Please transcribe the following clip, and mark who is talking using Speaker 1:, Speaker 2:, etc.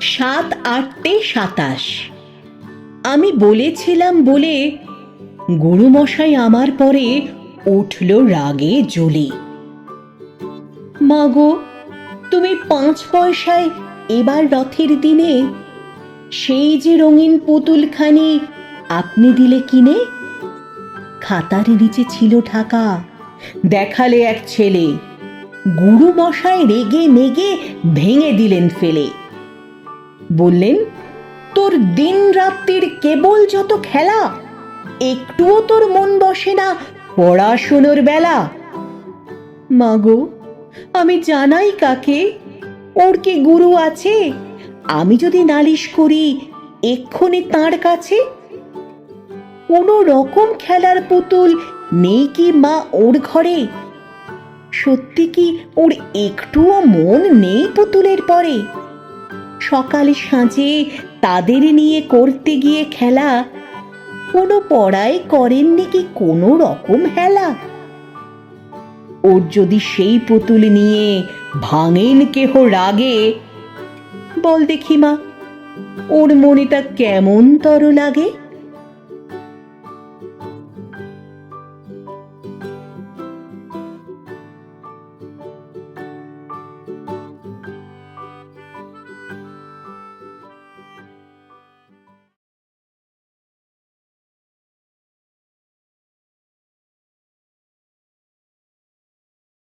Speaker 1: সাত আটটে সাতাশ। আমি বলেছিলাম বলে গুরুমশাই আমার পরে উঠল রাগে জ্বলে। মাগো, তুমি পাঁচ পয়সায় এবার রথের দিনে সেই যে রঙিন পুতুলখানি আপনি দিলে কিনে? খাতার নিচে ছিল ঢাকা, দেখালে এক ছেলে। গুরু মশাই রেগে মেগে ভেঙে দিলেন ফেলে। বললেন, তোর দিন রাত্রির কেবল যত খেলা, একটুও তোর মন বসে না পড়াশুনোর বেলা। মাগো আমি জানাই কাকে, ওর কি গুরু আছে? আমি যদি নালিশ করি, এক্ষুনি তার কাছে? কোনো রকম খেলার পুতুল নেই কি মা ওর ঘরে? সত্যি কি ওর একটুও মন নেই পুতুলের পরে? সকালে সাঁজে তাদের নিয়ে করতে গিয়ে খেলা। কোনো পড়ায় করেননি কি কোনো রকম হেলা? ওর যদি সেই পুতুল নিয়ে ভাঙেন কেহ রাগে? বল দেখি মা, ওর মনেটা কেমন তর লাগে?